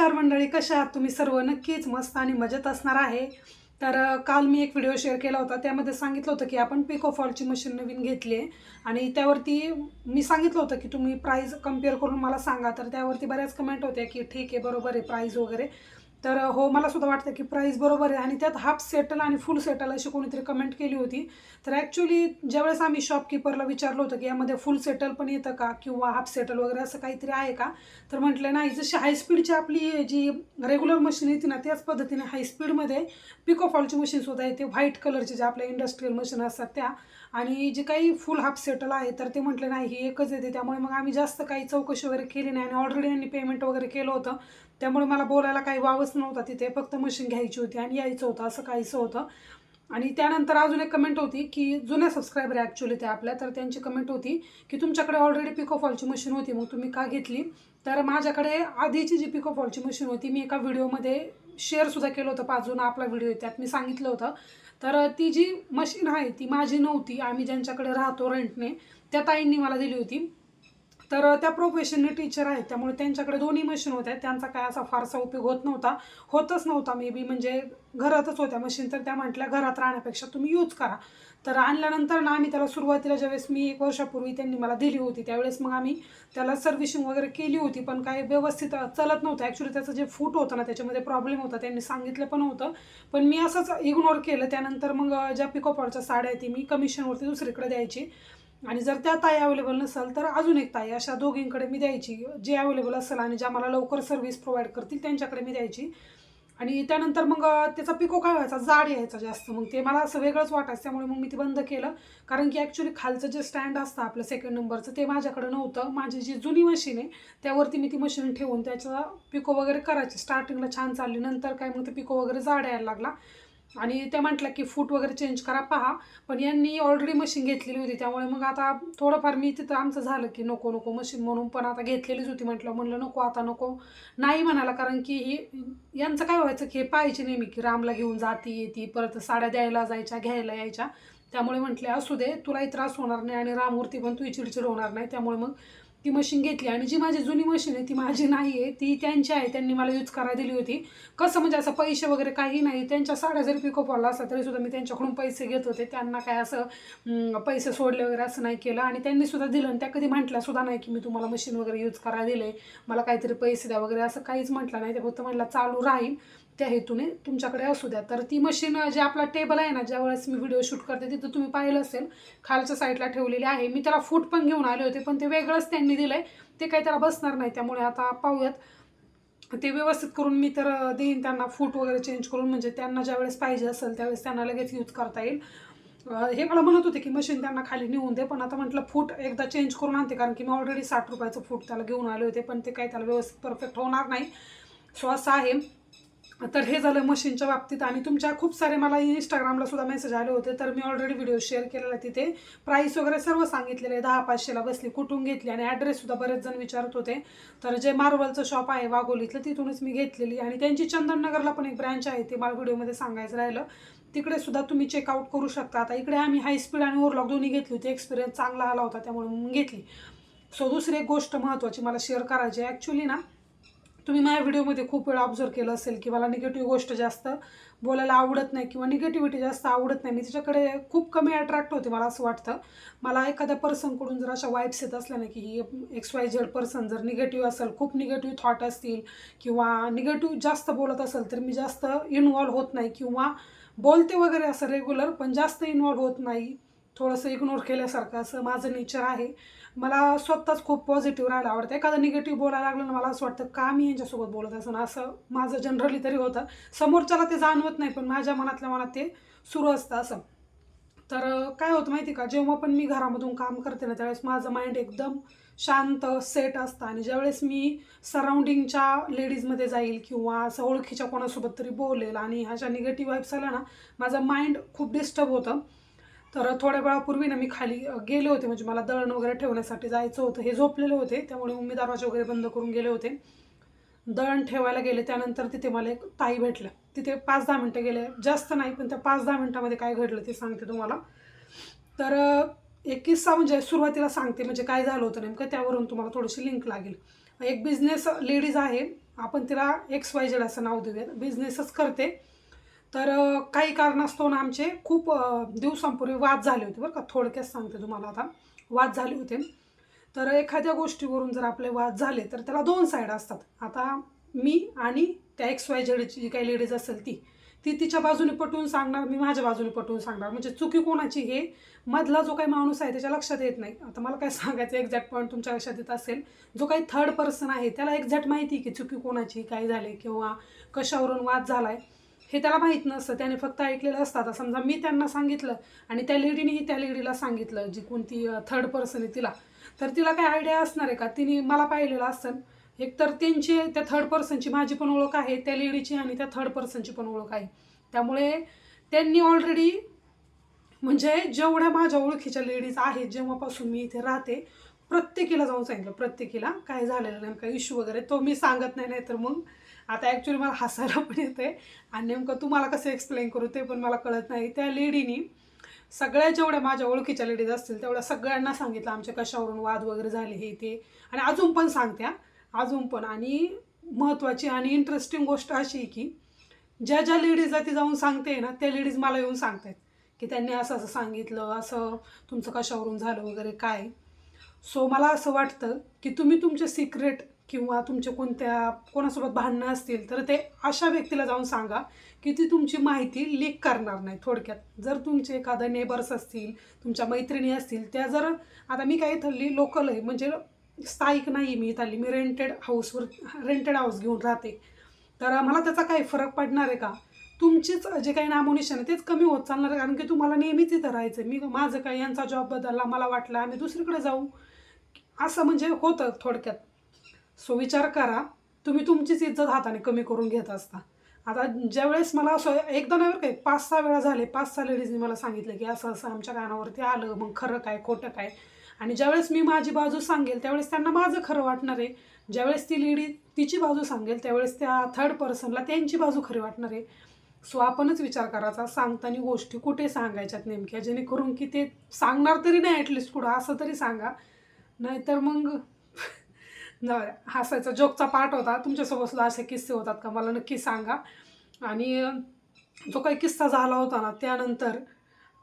नमस्कार मंडळी कशा आहात तुम्ही? सर्व नक्कीच मस्त आणि मजेत असणार आहे. तर काल मी एक व्हिडिओ शेअर केला होता. त्यामध्ये सांगितलं होतं की आपण पिको फॉलची मशीन नवीन घेतली आहे. आणि त्यावरती मी सांगितलं होतं की तुम्ही प्राईज कंपेअर करून मला सांगा. तर त्यावरती बऱ्याच कमेंट होत्या की ठीक आहे बरोबर आहे प्राईज वगैरे. तर हो मला सुद्धा वाटतं की प्राईस बरोबर आहे. आणि त्यात हाफ सेटल आणि फुल सेटल अशी कोणीतरी कमेंट केली होती. तर ॲक्च्युली ज्यावेळेस आम्ही शॉपकीपरला विचारलं होतं की यामध्ये फुल सेटल पण येतं का? किंवा हाफ सेटल वगैरे असं काहीतरी आहे का? तर म्हटलं नाही जशी हायस्पीडची आपली जी रेग्युलर मशीन येते ना त्याच पद्धतीने हायस्पीडमध्ये पिकोफॉलची मशीनसुद्धा येते. व्हाईट कलरची जे आपल्या इंडस्ट्रीयल मशीन असतात त्या. आणि जे काही फुल हाफ सेटल आहे तर ते म्हटले नाही ही एकच येते. त्यामुळे मग आम्ही जास्त काही चौकशी वगैरे केली नाही. आणि ऑलरेडी यांनी पेमेंट वगैरे केलं होतं. त्यामुळे मला बोलायला काही वावच नव्हता तिथे फक्त मशीन घ्यायची होती आणि यायचं होतं असं काहीचं होतं. आणि त्यानंतर अजून एक कमेंट होती की जुन्या सबस्क्रायबर आहे ॲक्च्युली त्या आपल्या तर त्यांची कमेंट होती की तुमच्याकडे ऑलरेडी पिकोफॉलची मशीन होती मग तुम्ही का घेतली? तर माझ्याकडे आधीची जी पिकोफॉलची मशीन होती मी एका व्हिडिओमध्ये शेअरसुद्धा केलं होतं पाजून आपला व्हिडिओ त्यात मी सांगितलं होतं. तर ती जी मशीन आहे ती माझी नव्हती आम्ही ज्यांच्याकडे राहतो रेंटने त्या ताईंनी मला दिली होती. तर त्या प्रोफेशनने टीचर आहेत त्यामुळे त्यांच्याकडे दोन्ही मशीन होत्या. त्यांचा काय असा फारसा उपयोग होत नव्हता. होतच नव्हता मे बी म्हणजे घरातच होत्या मशीन तर त्या म्हटल्या घरात राहण्यापेक्षा तुम्ही यूज करा. तर आणल्यानंतर ना आम्ही त्याला सुरुवातीला ज्यावेळेस मी एक वर्षापूर्वी त्यांनी मला दिली होती त्यावेळेस मग आम्ही त्याला सर्व्हिसिंग वगैरे केली होती पण काही व्यवस्थित चलत नव्हतं. ॲक्च्युली त्याचं जे फूट होतं ना त्याच्यामध्ये प्रॉब्लेम होता त्यांनी सांगितलं पण होतं पण मी असंच इग्नोर केलं. त्यानंतर मग ज्या पिकोपॉलच्या साड्या आहेत ती मी कमिशनवरती दुसरीकडे द्यायची. आणि जर त्या ताई अवेलेबल नसेल तर अजून एक ताई अशा दोघींकडे मी द्यायची. जे अवेलेबल असेल आणि ज्या मला लवकर सर्व्हिस प्रोव्हाइड करतील त्यांच्याकडे मी द्यायची. आणि त्यानंतर मग त्याचा पिको काय व्हायचा? जाड यायचा जास्त. मग ते मला असं वेगळंच वाटायचं. त्यामुळे मग मी ते बंद केलं. कारण की ॲक्च्युली खालचं जे स्टँड असतं आपलं सेकंड नंबरचं ते माझ्याकडं नव्हतं. माझी जी जुनी मशीन आहे त्यावरती मी ती मशीन ठेवून त्याचा पिको वगैरे करायची. स्टार्टिंगला छान चालली. नंतर काय मग ते पिको वगैरे जाड यायला लागला. आणि त्या म्हटलं की फूट वगैरे चेंज करा पहा. पण यांनी ऑलरेडी मशीन घेतलेली होती त्यामुळे मग आता थोडंफार मी तिथं आमचं झालं की नको नको मशीन म्हणून पण आता घेतलेलीच होती म्हटलं म्हणलं नको आता नको. नाही म्हणाला कारण की ही यांचं काय व्हायचं की हे पाहिजे नेहमी की रामला घेऊन जाती येते परत साड्या द्यायला जायच्या घ्यायला यायच्या. त्यामुळे म्हटले असू दे तुलाही त्रास होणार नाही आणि रामवरती पण तुझी चिडचिड होणार नाही. त्यामुळे मग ती मशीन घेतली आणि जी माझी जुनी मशीन आहे ती माझी नाही आहे ती त्यांची आहे त्यांनी मला यूज करायला दिली होती. कसं म्हणजे असं पैसे वगैरे काही नाही त्यांच्या साड्या जरी पिको पडला असला तरीसुद्धा मी त्यांच्याकडून पैसे घेत होते. त्यांना काय असं पैसे सोडले वगैरे असं नाही केलं आणि त्यांनी सुद्धा दिलं आणि त्या कधी म्हटल्या सुद्धा नाही की मी तुम्हाला मशीन वगैरे यूज करायला दिले मला काहीतरी पैसे द्या वगैरे असं काहीच म्हटलं नाही. ते फक्त म्हटलं चालू राहील. त्या हेतूने तुमच्याकडे असू द्या. तर ती मशीन जे आपला टेबल आहे ना ज्यावेळेस मी व्हिडिओ शूट करते तिथं तुम्ही पाहिलं असेल खालच्या साईडला ठेवलेली आहे. मी त्याला फूट पण घेऊन आले होते पण ते वेगळंच त्यांनी दिलं आहे ते काही त्याला बसणार नाही त्यामुळे आता पाहूयात. ते व्यवस्थित करून मी तर देईन त्यांना फूट वगैरे चेंज करून. म्हणजे त्यांना ज्यावेळेस पाहिजे असेल त्यावेळेस त्यांना लगेच यूज करता येईल. हे मला म्हणत होते की मशीन त्यांना खाली नेऊन दे पण आता म्हटलं फूट एकदा चेंज करून आणते कारण की मी ऑलरेडी साठ रुपयाचं फूट त्याला घेऊन आले होते पण ते काही त्याला व्यवस्थित परफेक्ट होणार नाही. सो असं आहे. तर हे झालं मशीनच्या बाबतीत. आणि तुमच्या खूप सारे मला इंस्टाग्रामला सुद्धा मेसेज आले होते. तर मी ऑलरेडी व्हिडिओ शेअर केलेला तिथे. प्राईस वगैरे सर्व सांगितलेले आहे. दहा पाचशेला बसली कुठून घेतली आणि ॲड्रेससुद्धा बरेच जण विचारत होते. तर जे मार्बलचं शॉप आहे वाघोलीतलं तिथूनच मी घेतलेली. आणि त्यांची चंदननगरला पण एक ब्रँच आहे ते मला व्हिडिओमध्ये सांगायचं राहिलं. तिकडे सुद्धा तुम्ही चेकआउट करू शकता. आता इकडे आम्ही हाय स्पीड आणि ओव्हरलॉक दोन्ही घेतली होती. एक्सपिरियन्स चांगला आला होता त्यामुळे घेतली. सो दुसरी एक गोष्ट महत्त्वाची मला शेअर करायची ॲक्च्युली ना तुम्ही माझ्या व्हिडिओमध्ये खूप वेळा ऑब्झर्व केलं असेल की मला निगेटिव्ह गोष्ट जास्त बोलायला आवडत नाही किंवा निगेटिव्हिटी जास्त आवडत नाही. मी तिच्याकडे खूप कमी अट्रॅक्ट होते मला असं वाटतं. मला एखाद्या पर्सनकडून जर अशा वाईब्स येत असल्या ना की ही एक्स वाय झेड पर्सन जर निगेटिव्ह असेल खूप निगेटिव्ह थॉट असतील किंवा निगेटिव्ह जास्त बोलत असेल तर मी जास्त इन्वॉल्व्ह होत नाही किंवा बोलते वगैरे असं रेग्युलर पण जास्त इन्वॉल्व्ह होत नाही. थोडंसं इग्नोर केल्यासारखं असं माझं नेचर आहे. मला स्वतःच खूप पॉझिटिव्ह राहायला आवडतं. एखादं निगेटिव्ह बोलायला लागलं ना मला असं वाटतं का मी यांच्यासोबत बोलत असं असं माझं जनरली तरी होतं. समोरच्याला ते जाणवत नाही पण माझ्या मनातल्या मनात ते सुरू असतं असं. तर काय होतं माहिती का? जेव्हा पण मी घरामधून काम करते ना त्यावेळेस माझं माइंड एकदम शांत सेट असतं. आणि ज्यावेळेस मी सराउंडिंगच्या लेडीजमध्ये जाईल किंवा असं ओळखीच्या कोणासोबत तरी बोलेल आणि ह्याच्या निगेटिव्ह वाईब्स आल्या ना माझं माइंड खूप डिस्टर्ब होतं. तर थोड्या वेळापूर्वी ना मी खाली गेले होते. म्हणजे मला दळण वगैरे ठेवण्यासाठी जायचं होतं. हे झोपलेले होते. त्यामुळे मी दरवाजे वगैरे बंद करून गेले होते. दळण ठेवायला गेले. त्यानंतर तिथे मला एक ताई भेटल्या. तिथे पाच दहा मिनटं गेले. जास्त नाही पण त्या पाच दहा मिनटामध्ये काय घडलं ते सांगते तुम्हाला. तर एक किस्सा म्हणजे सुरुवातीला सांगते. म्हणजे काय झालं होतं नेमकं त्यावरून तुम्हाला थोडीशी लिंक लागेल. एक बिझनेस लेडीज आहे. आपण तिला एक्स वाय जेड असं नाव देऊयात. बिझनेसच करते. तर काही कारणास्तव ना आमचे खूप दिवसांपूर्वी वाद झाले होते बरं का. थोडक्यात सांगते तुम्हाला आता. वाद झाले होते. तर एखाद्या गोष्टीवरून जर आपले वाद झाले तर त्याला दोन साईड असतात. आता मी आणि त्या एक्स वाय झेडची जी काही लेडीज असेल ती ती तिच्या बाजूने पटवून सांगणार मी माझ्या बाजूने पटवून सांगणार. म्हणजे चुकी कोणाची हे मधला जो काही माणूस आहे त्याच्या लक्षात येत नाही. आता मला काय सांगायचं एक्झॅक्ट पॉईंट तुमच्या लक्षात येत असेल. जो काही थर्ड पर्सन आहे त्याला एक्झॅक्ट माहिती आहे की चुकी कोणाची काय झाले किंवा कशावरून वाद झाला आहे हे त्याला माहीत नसतं. त्याने फक्त ऐकलेलं असतं. आता समजा मी त्यांना सांगितलं आणि त्या लेडीनेही त्या लेडीला सांगितलं जी कोणती थर्ड पर्सन आहे तिला. तर तिला काय आयडिया असणार आहे का? तिने मला पाहिलेलं असतं. एकतर त्यांची त्या थर्ड पर्सनची माझी पण ओळख आहे त्या लेडीची आणि त्या थर्ड पर्सनची पण ओळख आहे. त्यामुळे त्यांनी ऑलरेडी म्हणजे जेवढ्या माझ्या ओळखीच्या लेडीज आहेत जेव्हापासून मी इथे राहते प्रत्येकीला जाऊन सांगितलं. प्रत्येकीला काय झालेलं नाही नेमका इश्यू वगैरे तो मी सांगत नाही नाही तर मग आता ॲक्च्युली मला हसायला पण येते आणि नेमकं तुम्हाला कसं एक्सप्लेन करू ते पण मला कळत नाही. त्या लेडीनी सगळ्या जेवढ्या माझ्या ओळखीच्या लेडीज असतील तेवढ्या सगळ्यांना सांगितलं आमच्या कशावरून वाद वगैरे झाले हे ते. आणि अजून पण सांगत्या. अजून पण. आणि महत्त्वाची आणि इंटरेस्टिंग गोष्ट अशी आहे की ज्या ज्या लेडीजला ती जाऊन सांगते ना त्या लेडीज मला येऊन सांगतायत की त्यांनी असं असं सांगितलं असं तुमचं कशावरून झालं वगैरे काय. सो मला असं वाटतं की तुम्ही तुमचे सिक्रेट किंवा तुमचे कोणत्या कोणासोबत भांडणं असतील तर ते अशा व्यक्तीला जाऊन सांगा की ती तुमची माहिती लीक करणार नाही थोडक्यात. जर तुमचे एखादा नेबर्स असतील तुमच्या मैत्रिणी असतील त्या जर आता मी काय इथली लोकल आहे म्हणजे स्थायिक नाही मी इथली मी रेंटेड हाऊसवर रेंटेड हाऊस घेऊन राहते. तर मला त्याचा काही फरक पडणार आहे का? तुमचीच जे काही नामोनिशन आहे तेच कमी होत चालणार आहे कारण की तुम्हाला नेहमीच इथं राहायचं मी माझं काही यांचा जॉब बदलला मला वाटलं आम्ही दुसरीकडे जाऊ. असं म्हणजे होतं थोडक्यात. सो विचार करा. तुम्ही तुमचीच इज्जत हाताने कमी करून घेत असता. आता ज्यावेळेस मला असं एकदा नाही बरं काय पाच सहा वेळा झाले पाच सहा लेडीजनी मला सांगितलं की असं असं आमच्या कानावरती आलं मग खरं काय खोटं काय? आणि ज्यावेळेस मी माझी बाजू सांगेल त्यावेळेस त्यांना माझं खरं वाटणार आहे. ज्यावेळेस ती लेडी तिची बाजू सांगेल त्यावेळेस त्या थर्ड पर्सनला त्यांची बाजू खरी वाटणार आहे. सो आपणच विचार करायचा सांगताना गोष्टी कुठे सांगायच्यात नेमक्या? जेणेकरून की ते सांगणार तरी नाही ॲटलिस्ट कुठं असं तरी सांगा. नाहीतर मग जाऊ द्या. हसायचा जोकचा पार्ट होता. तुमच्यासोबत सुद्धा असे किस्से होतात का? मला नक्की सांगा. आणि जो काही किस्सा झाला होता ना त्यानंतर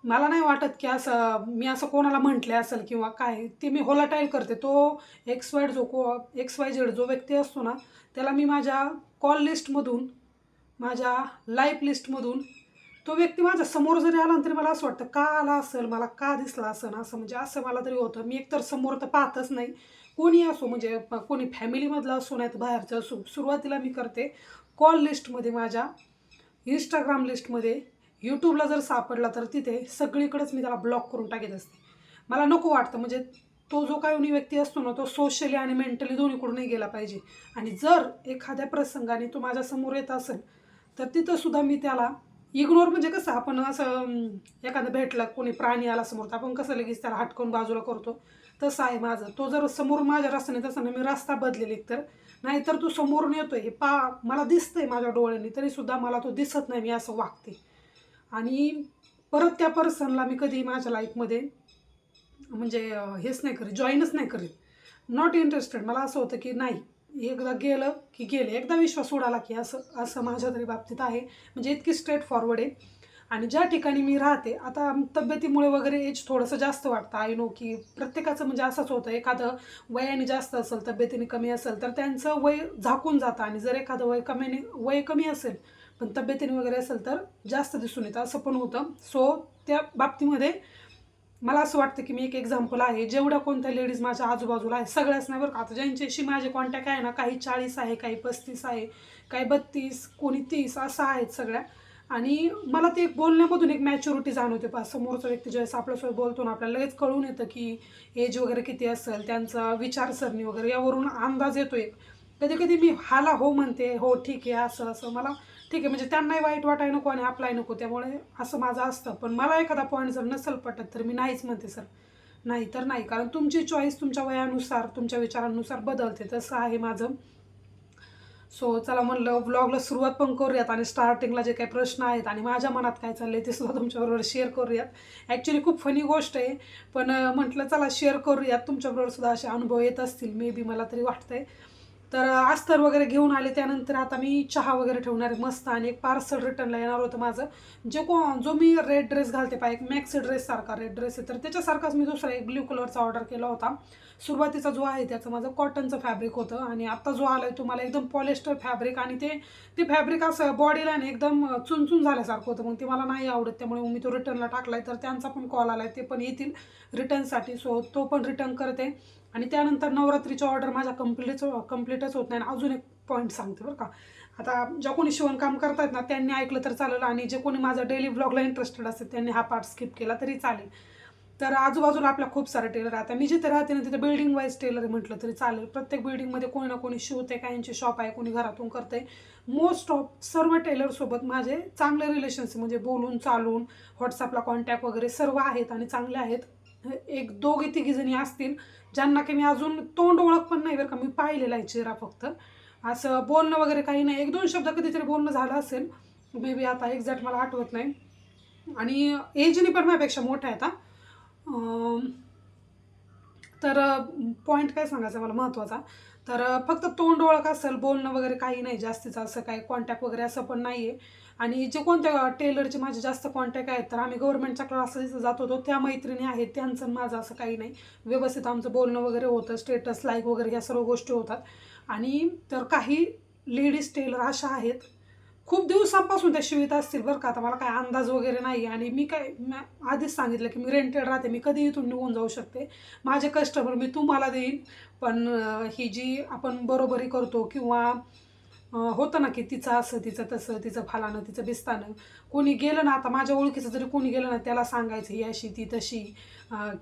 मला नाही वाटत की असं मी असं कोणाला म्हटले असेल किंवा काय ते मी होलाटाईल करते. तो एक्स वाय जो को एक्स वाय झेड जो व्यक्ती असतो ना त्याला मी माझ्या कॉल लिस्टमधून माझ्या लाईफ लिस्टमधून तो व्यक्ती माझ्यासमोर जरी आला तरी मला असं वाटतं का आला असेल मला का दिसला असेल असं म्हणजे असं मला तरी होतं. मी एकतर समोर तर पाहतच नाही. कोणी असो म्हणजे कोणी फॅमिलीमधलं असो नाही तर बाहेरचं असो सुरुवातीला मी करते. कॉल लिस्टमध्ये माझ्या इंस्टाग्राम लिस्टमध्ये यूट्यूबला जर सापडला तर तिथे सगळीकडेच मी त्याला ब्लॉक करून टाकत असते. मला नको वाटतं म्हणजे तो जो काही व्यक्ती असतो ना तो सोशली आणि मेंटली दोन्हीकडूनही गेला पाहिजे. आणि जर एखाद्या प्रसंगाने तो माझ्यासमोर येत असेल तर तिथंसुद्धा मी त्याला इग्नोर म्हणजे कसं आपण असं एखादं भेटलं कोणी प्राणी आला समोर तर आपण कसं लगेच त्याला हटकून बाजूला करतो. तसं आहे माझं. तो जर समोर माझ्या रस्त्याने तसं नाही मी रस्ता बदलेल एकतर नाहीतर तो समोरून येतोय. हे पा मला दिसतंय माझ्या डोळ्यांनी तरीसुद्धा मला तो दिसत नाही मी असं वागते. आणि परत त्या पर्सनला मी कधी माझ्या लाईफमध्ये म्हणजे हेच नाही करीत जॉईनच नाही करीत. नॉट इंटरेस्टेड मला असं होतं की नाही एकदा गेलं की गेले. एकदा विश्वास उडाला की असं असं माझ्या तरी बाबतीत आहे. म्हणजे इतकी स्ट्रेट फॉरवर्ड आहे. आणि ज्या ठिकाणी मी राहते आता तब्येतीमुळे वगैरे एज थोडंसं जास्त वाटतं. आय नो की प्रत्येकाचं म्हणजे असंच होतं. एखादं वयाने जास्त असेल तब्येतीने कमी असेल तर त्यांचं वय झाकून जातं. आणि जर एखादं वय कमीने वय कमी असेल पण तब्येतीने वगैरे असेल तर जास्त दिसून येतं. असं पण होतं. सो त्या बाबतीमध्ये मला असं वाटतं की मी एक एक्झाम्पल आहे. जेवढ्या कोणत्या लेडीज माझ्या आजूबाजूला आहे सगळ्याच नाही बरं का? आता ज्यांच्याशी माझे कॉन्टॅक्ट आहे ना काही चाळीस आहे काही पस्तीस आहे काही बत्तीस कोणी तीस असं आहेत सगळ्या. आणि मला ते बोलण्यामधून एक मॅच्युरिटी जाणवते. पा समोरचा व्यक्ती ज्यावेळेस आपल्यासोबत बोलतो ना आपल्याला लगेच कळून येतं की एज वगैरे किती असेल त्यांचा विचारसरणी वगैरे यावरून अंदाज येतो एक. कधी कधी मी हाला हो म्हणते हो ठीक आहे असं असं. मला ठीक आहे म्हणजे त्यांनाही वाईट वाटाय नको आणि आपलाय नको. त्यामुळे असं माझं असतं. पण मला एखादा पॉईंट जर नसेल पटत तर मी नाहीच म्हणते सर. नाही तर नाही. कारण तुमची चॉईस तुमच्या वयानुसार तुमच्या विचारांनुसार बदलते. तसं आहे माझं. सो चला म्हणलं व्लॉगला सुरुवात पण करूयात आणि स्टार्टिंगला जे काही प्रश्न आहेत आणि माझ्या मनात काय चाललंय ते सुद्धा तुमच्याबरोबर शेअर करूयात. ॲक्च्युली खूप फनी गोष्ट आहे पण म्हटलं चला शेअर करूयात. तुमच्याबरोबर सुद्धा असे अनुभव येत असतील मे बी मला तरी वाटतंय. तर अस्तर वगैरे घेऊन आले. त्यानंतर आता मी चहा वगैरे ठेवणार आहे मस्त. आणि एक पार्सल रिटर्नला येणार होतं माझं. जे को जो मी रेड ड्रेस घालते पाय एक मॅक्सी ड्रेस सारखा रेड ड्रेस आहे. तर त्याच्यासारखाच मी दुसरा एक ब्ल्यू कलरचा ऑर्डर केला होता. सुरुवातीचा जो आहे त्याचं माझं कॉटनचं फॅब्रिक होतं आणि आत्ता जो आला आहे तुम्हाला एकदम पॉलिस्टर फॅब्रिक आणि ते ते फॅब्रिक असं बॉडीला आणि एकदम चुनचुन झाल्यासारखं होतं. मग ते मला नाही आवडत. त्यामुळे मी तो रिटर्नला टाकला आहे तर त्यांचा पण कॉल आला आहे ते पण येतील रिटर्नसाठी सो तो पण रिटर्न करते. आणि त्यानंतर नवरात्रीची ऑर्डर माझ्या कम्प्लीटच कम्प्लीटच होत नाही. आणि अजून एक पॉईंट सांगते बरं का. आता ज्या कोणी शिवणकाम करतात ना त्यांनी ऐकलं तर चालेल. आणि जे कोणी माझं डेली ब्लॉगला इंटरेस्टेड असते त्यांनी हा पार्ट स्किप केला तरी चालेल. तर आजूबाजूला आपल्या खूप सारे टेलर आहेत. आता मी जिथे राहते ना तिथे बिल्डिंग वाईज टेलर म्हटलं तरी चालेल. प्रत्येक बिल्डिंगमध्ये कोणी ना कोणी शिवते काहींची शॉप आहे कोणी घरातून करते मोस्ट ऑफ सर्व टेलरसोबत माझे चांगले रिलेशन्स म्हणजे बोलून चालून व्हॉट्सअपला कॉन्टॅक्ट वगैरे सर्व आहेत आणि चांगले आहेत. एक दोघे तिघी जणी असतील ज्यांना की मी अजून तोंड ओळख पण नाही बरं का. मी पाहिलेला आहे चेहरा फक्त. असं बोलणं वगैरे काही नाही. एक दोन शब्द कधीतरी बोलणं झालं असेल. बेबी आता एक्झॅक्ट मला आठवत नाही. आणि एजनी पण माझ्यापेक्षा मोठ्या आहे आता. तर पॉईंट काय सांगायचा मला महत्त्वाचा तर फक्त तोंड ओळख असेल बोलणं वगैरे काही नाही जास्तीचं असं काही कॉन्टॅक्ट वगैरे असं पण नाही आहे आणि जे कोणत्या टेलरचे माझे जास्त कॉन्टॅक्ट आहेत तर आम्ही गव्हर्नमेंटच्या क्लासेस जात होतो. त्या मैत्रिणी आहेत त्यांचं माझं असं काही नाही. व्यवस्थित आमचं बोलणं वगैरे होतं स्टेटस लाईक वगैरे ह्या सर्व गोष्टी होतात. आणि तर काही लेडीज टेलर अशा आहेत खूप दिवसांपासून त्या शिवित असतील बरं का. आता मला काय अंदाज वगैरे नाही आणि मी काय आधीच सांगितलं की मी रेंटेड राहते. मी कधी इथून निघून जाऊ शकते? माझे कस्टमर मी तुम्हाला देईन. पण ही जी आपण बरोबरी करतो किंवा होतं ना की तिचं असं तिचं तसं तिचं फालानं तिचं बिस्तानं. कोणी गेलं ना आता माझ्या ओळखीचं जरी कोणी गेलं ना त्याला सांगायचं ही अशी ती तशी.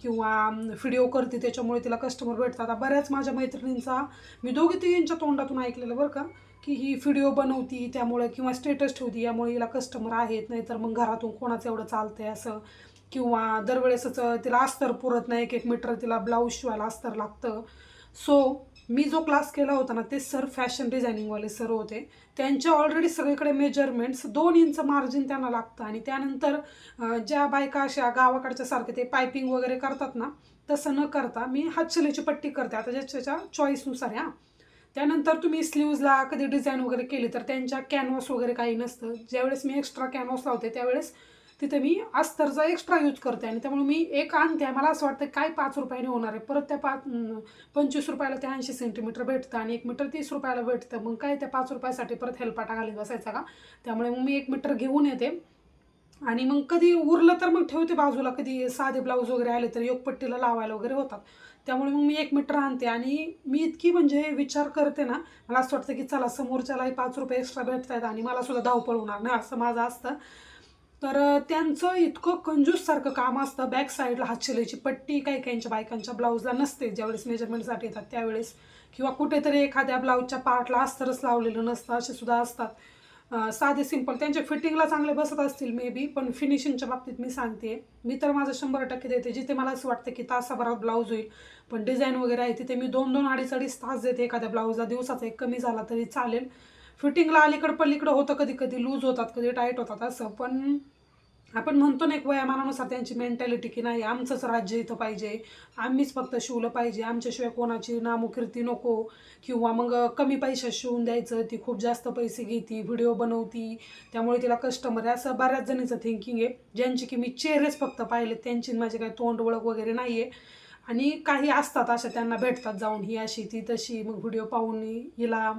किंवा व्हिडिओ करते त्याच्यामुळे तिला कस्टमर भेटतात. आता बऱ्याच माझ्या मैत्रिणींचा मी दोघी तिघींच्या तोंडातून ऐकलेलं बरं का की ही व्हिडिओ बनवती त्यामुळे किंवा स्टेटस ठेवती यामुळे हिला कस्टमर आहेत नाहीतर मग घरातून कोणाचं एवढं चालतंय असं. किंवा दरवेळेसच तिला अस्तर पुरत नाही एक एक मीटर तिला ब्लाऊज शिवायला अस्तर लागतं. सो मी जो क्लास केला होता ना ते सर फॅशन डिझायनिंगवाले सर होते. त्यांचे ऑलरेडी सगळीकडे मेजरमेंट्स दोन इंच मार्जिन त्यांना लागतं. आणि त्यानंतर ज्या बायका अशा गावाकडच्या सारखे ते पायपिंग वगैरे करतात ना तसं न करता मी हातशिलेची पट्टी करते. आता ज्याच्या चॉईसनुसार आहे, त्यानंतर तुम्ही स्लीव्जला कधी डिझाईन वगैरे केली तर त्यांच्या कॅनव्हास वगैरे काही नसतं. ज्यावेळेस मी एक्स्ट्रा कॅनव्हास लावते त्यावेळेस तिथे मी अस्तरचा एक्स्ट्रा यूज करते आणि त्यामुळे मी एक आणते. मला असं वाटतं काय पाच रुपयाने होणार आहे. परत त्या पाच पंचवीस रुपयाला ते ऐंशी सेंटीमीटर भेटतं आणि एक मीटर तीस रुपयाला भेटतं. मग काय त्या पाच रुपयासाठी परत हेलपाटा घालीत बसायचा का? त्यामुळे मग मी एक मीटर घेऊन येते. आणि मग कधी उरलं तर मग ठेवते बाजूला. कधी साधे ब्लाऊज वगैरे आले तर योगपट्टीला लावायला वगैरे होतात. त्यामुळे मग मी एक मीटर आणते. आणि मी इतकी म्हणजे विचार करते ना मला असं वाटतं की चला समोरच्यालाही पाच रुपये एक्स्ट्रा भेटत आहेत आणि मला सुद्धा धावपळ होणार नाही. असं माझं असतं. तर त्यांचं इतकं कंजूससारखं काम असतं बॅक साईडला हातशिलाईची पट्टी काही काहींच्या बायकांच्या ब्लाऊजला नसते. ज्यावेळेस मेजरमेंटसाठी येतात त्यावेळेस किंवा कुठेतरी एखाद्या ब्लाऊजच्या पार्टला अस्तरच लावलेलं नसतं असे सुद्धा असतात. साधे सिंपल त्यांच्या फिटिंगला चांगले बसत असतील मे बी पण फिनिशिंगच्या बाबतीत मी सांगते मी तर माझं शंभर टक्के देते. जिथे मला असं वाटतं की तासाभरात ब्लाऊज होईल पण डिझाईन वगैरे आहे तिथे मी दोन दोन अडीच अडीच तास देते एखाद्या ब्लाऊजला दिवसाचा एक कमी झाला तरी चालेल. फिटिंगला अलीकडं पलीकडं होतं कधी कधी लूज होतात कधी टाईट होतात असं. पण आपण म्हणतो ना एक वयामानानुसार त्यांची मेंटॅलिटी की नाही आमचंच राज्य इथं पाहिजे आम्हीच फक्त शिवलं पाहिजे आमच्याशिवाय कोणाची नामुकीर्ती नको. किंवा मग कमी पैशात शिवून द्यायचं ती खूप जास्त पैसे घेती व्हिडिओ बनवती त्यामुळे तिला कस्टमर आहे. असं बऱ्याच जणीचं थिंकिंग आहे ज्यांची की मी चेहरेच फक्त पाहिले त्यांची माझे माझी काही तोंड ओळख वगैरे नाही आहे आणि काही असतात अशा त्यांना भेटतात जाऊन ही अशी ती तशी मग व्हिडिओ पाहून हिला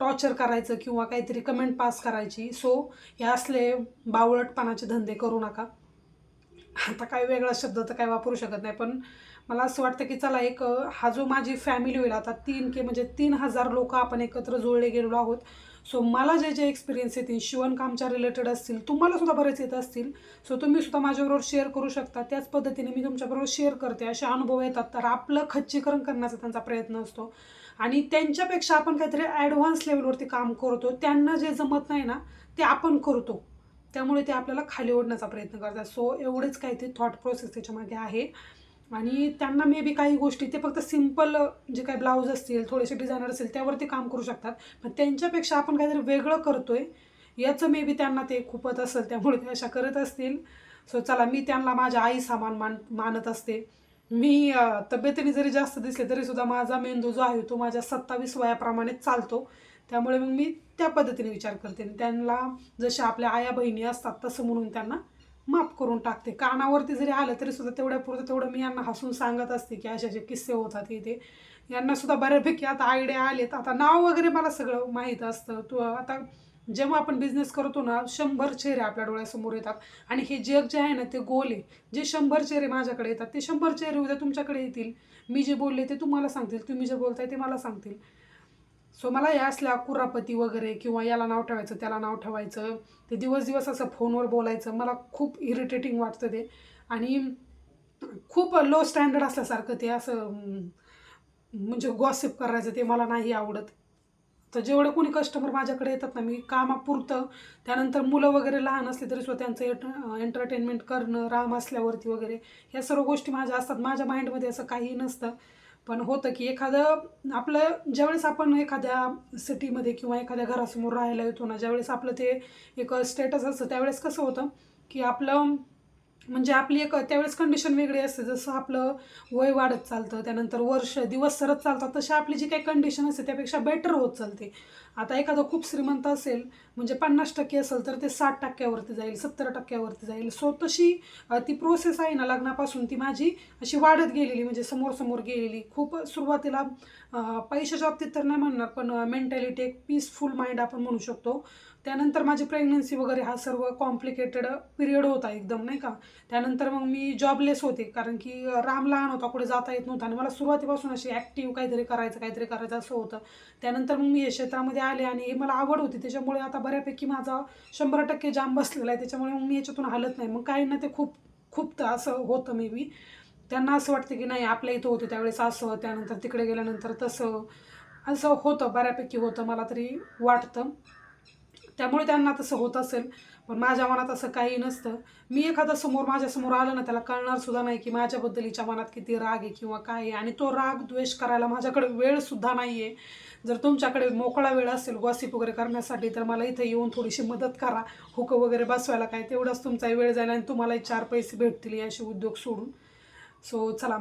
टॉर्चर करायचं किंवा काहीतरी कमेंट पास करायची. सो हे असले बावळटपणाचे धंदे करू नका. आता काय वेगळा शब्द तर काय वापरू शकत नाही पण मला असं वाटतं की चला एक हा जो माझी फॅमिली होईल आता तीन के म्हणजे तीन हजार लोक आपण एकत्र जुळले गेलेलो आहोत. सो मला जे जे एक्सपिरियन्स येतील शिवणकामच्या रिलेटेड असतील तुम्हाला सुद्धा बरेच येत असतील. सो तुम्ही सुद्धा माझ्याबरोबर शेअर करू शकता. त्याच पद्धतीने मी तुमच्याबरोबर शेअर करते. असे अनुभव येतात. तर आपलं खच्चीकरण करण्याचा त्यांचा प्रयत्न असतो. आणि त्यांच्यापेक्षा आपण काहीतरी ॲडव्हान्स लेवलवरती काम करतो. त्यांना जे जमत नाही ना ते आपण करतो. त्यामुळे ते आपल्याला खाली ओढण्याचा प्रयत्न करतात. सो एवढेच काही ते थॉट प्रोसेस त्याच्यामध्ये आहे. आणि त्यांना मे बी काही गोष्टी ते फक्त सिंपल जे काही ब्लाऊज असतील थोडेसे डिझायनर असतील त्यावरती काम करू शकतात. पण त्यांच्यापेक्षा आपण काहीतरी वेगळं करतोय याचं मे बी त्यांना ते खूपच असेल. त्यामुळे ते अशा करत असतील. सो चला मी त्यांना माझ्या आई सामान मान मानत असते. मी तब्येतीने जरी जास्त दिसले तरी सुद्धा माझा मेंदू जो आहे तो माझ्या सत्तावीस वयाप्रमाणे चालतो. त्यामुळे मग मी त्या पद्धतीने विचार करते. आणि त्यांना जशा आपल्या आया बहिणी असतात तसं म्हणून त्यांना माफ करून टाकते. कानावरती जरी आलं तरी सुद्धा तेवढ्या पुरतं तेवढं मी यांना हसून सांगत असते की असे असे किस्से होतात इथे यांना सुद्धा बऱ्यापैकी आता आयडिया आलेत. आता नाव वगैरे मला सगळं माहीत असतं. तू आता जेव्हा आपण बिझनेस करतो ना शंभर चेहरे आपल्या डोळ्यासमोर येतात. आणि हे जग जे आहे ना ते गोल आहे. जे शंभर चेहरे माझ्याकडे येतात ते शंभर चेहरे उद्या तुमच्याकडे येतील. मी जे बोलले ते तुम्हाला सांगतील तुम्ही जे बोलताय ते मला सांगतील. सो मला या असल्या कुरापती वगैरे किंवा याला नाव ठेवायचं त्याला नाव ठेवायचं ते दिवस दिवस असं फोनवर बोलायचं मला खूप इरिटेटिंग वाटतं ते. आणि खूप लो स्टँडर्ड असल्यासारखं ते असं म्हणजे गॉसिप करायचं ते मला नाही आवडत. तर जेवढे कोणी कस्टमर माझ्याकडे येतात ना मी कामापुरतं त्यानंतर मुलं वगैरे लहान असले तरी सुद्धा त्यांचं एंटरटेनमेंट करणं राम असल्यावरती वगैरे ह्या सर्व गोष्टी माझ्या असतात. माझ्या माइंडमध्ये असं काही नसतं. पण होतं की एखादं आपलं ज्यावेळेस आपण एखाद्या सिटीमध्ये किंवा एखाद्या घरासमोर राहायला येतो ना ज्यावेळेस आपलं ते एक स्टेटस असतं त्यावेळेस कसं होतं की आपलं म्हणजे आपली एक त्यावेळेस कंडिशन वेगळी असते. जसं आपलं वय वाढत चालतं त्यानंतर वर्ष दिवस सरत चालतात तशी आपली जी काही कंडिशन असते त्यापेक्षा बेटर होत चालते. आता एखादं खूप श्रीमंत असेल म्हणजे पन्नास टक्के असेल तर ते साठ टक्क्यावरती जाईल सत्तर टक्क्यावरती जाईल. सो तशी ती प्रोसेस आहे ना लग्नापासून ती माझी अशी वाढत गेलेली म्हणजे समोर समोर गेलेली. खूप सुरुवातीला पैशाच्या बाबतीत तर नाही म्हणणार पण मेंटॅलिटी एक पीसफुल माइंड आपण म्हणू शकतो. त्यानंतर माझी प्रेग्नन्सी वगैरे हा सर्व कॉम्प्लिकेटेड पिरियड होता एकदम नाही का? त्यानंतर मग मी जॉबलेस होते कारण की राम लहान होता कुठे जाता येत नव्हता. आणि मला सुरुवातीपासून अशी ॲक्टिव्ह काहीतरी करायचं काहीतरी करायचं असं होतं. त्यानंतर मग मी या क्षेत्रामध्ये आले आणि मला आवड होती. त्याच्यामुळे आता बऱ्यापैकी माझा शंभर टक्के जाम बसलेला आहे. त्याच्यामुळे मग मी याच्यातून हलत नाही. मग काही ना ते खूप खूप असं होतं मे बी त्यांना असं वाटतं की नाही आपल्या इथं होतं त्यावेळेस असं त्यानंतर तिकडे गेल्यानंतर तसं. असं होतं बऱ्यापैकी होतं मला तरी वाटतं. त्यामुळे त्यांना तसं होत असेल. पण माझ्या मनात असं काही नसतं. मी एखादा समोर माझ्यासमोर आलं ना त्याला कळणार सुद्धा नाही की माझ्याबद्दल हिच्या मनात किती राग आहे किंवा काय आहे. आणि तो राग द्वेष करायला माझ्याकडे वेळसुद्धा नाही आहे जर तुमच्याकडे मोकळा वेळ असेल गॉसिप वगैरे करण्यासाठी तर मला इथं येऊन थोडीशी मदत करा. हुकं वगैरे बसवायला काय तेवढाच तुमचाही वेळ जाईल आणि तुम्हालाही चार पैसे भेटतील असे उद्योग सोडून. सो चला.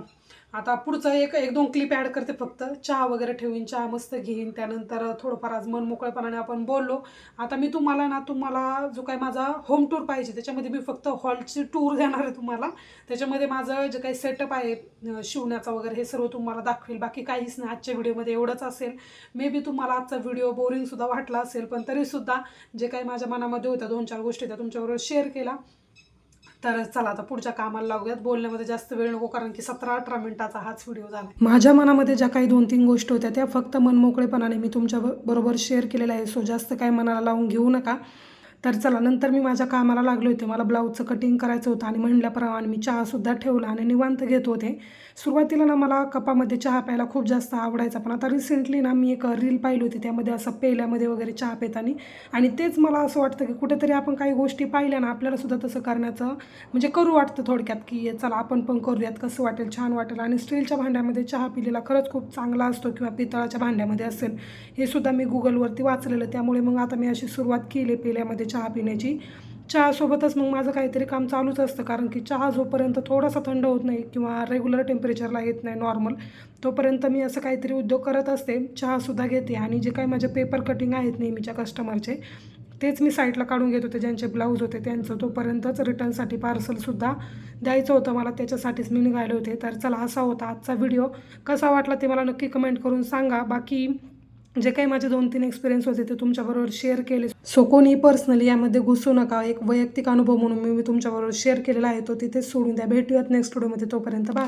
आता पुढचं एक एक दोन क्लिप ॲड करते फक्त. चहा वगैरे ठेवीन चहा मस्त घेईन. त्यानंतर थोडंफार आज मन मोकळेपणाने आपण बोललो. आता मी तुम्हाला ना तुम्हाला जो काही माझा होम टूर पाहिजे त्याच्यामध्ये मी फक्त हॉलची टूर देणार आहे तुम्हाला. त्याच्यामध्ये माझं जे काही सेटअप आहे शिवण्याचा वगैरे हे सर्व तुम्हाला दाखवेल. बाकी काहीच नाही. आजच्या व्हिडिओमध्ये एवढंच असेल. मे बी तुम्हाला आजचा व्हिडिओ बोरिंगसुद्धा वाटला असेल पण तरीसुद्धा जे काही माझ्या मनामध्ये होत्या दोन चार गोष्टी त्या तुमच्याबरोबर शेअर केला. तर चला आता पुढच्या कामाला लागूयात. बोलण्यामध्ये जास्त वेळ नको कारण की सतरा अठरा मिनिटाचा हाच व्हिडिओ झाला माझ्या मनामध्ये ज्या काही दोन तीन गोष्टी होत्या त्या फक्त मनमोकळेपणाने मी तुमच्या बरोबर शेअर केलेल्या आहे सो जास्त काही मनाला लावून घेऊ नका. तर चला नंतर मी माझ्या कामाला लागले होते मला ब्लाऊजचं कटिंग करायचं होतं आणि म्हणल्याप्रमाणे मी चहासुद्धा ठेवला आणि निवांत घेत होते. सुरुवातीला ना मला कपामध्ये चहा प्यायला खूप जास्त आवडायचा पण आता रिसेंटली ना मी एक रील पाहिली होती. त्यामध्ये असं पेल्यामध्ये वगैरे चहा पितानी. आणि तेच मला असं वाटतं की कुठेतरी आपण काही गोष्टी पाहिल्या ना आपल्यालासुद्धा तसं करण्याचं म्हणजे करू वाटतं थोडक्यात की चला आपण पण करूयात कसं वाटेल छान वाटेल. आणि स्टीलच्या भांड्यामध्ये चहा पिलेला खरंच खूप चांगला असतो किंवा पितळाच्या भांड्यामध्ये असेल हे सुद्धा मी गुगलवरती वाचलेलं. त्यामुळे मग आता मी अशी सुरुवात केली पेल्यामध्ये चहा पिण्याची. चहासोबतच मग माझं काहीतरी काम चालूच असतं कारण की चहा जोपर्यंत थोडासा थंड होत नाही किंवा रेग्युलर टेम्परेचरला येत नाही नॉर्मल तोपर्यंत मी असं काहीतरी उद्योग करत असते. चहासुद्धा घेते आणि जे काही माझे पेपर कटिंग आहेत नेहमीच्या कस्टमरचे तेच मी साईटला काढून घेत होते. ज्यांचे ब्लाऊज होते त्यांचं तोपर्यंतच रिटर्नसाठी पार्सलसुद्धा द्यायचं होतं. मला त्याच्यासाठीच मी निघाले होते. तर चला असा होता आजचा व्हिडिओ कसा वाटला ते मला नक्की कमेंट करून सांगा. बाकी जे काही माझे दोन तीन एक्सपिरियन्स होते ते तुमच्याबरोबर शेअर केले. सो कोणी पर्सनली यामध्ये घुसू नका. एक वैयक्तिक अनुभव म्हणून मी मी तुमच्याबरोबर शेअर केलेला आहे तो तिथेच सोडून द्या. भेटूयात नेक्स्ट व्हिडिओमध्ये तोपर्यंत बाय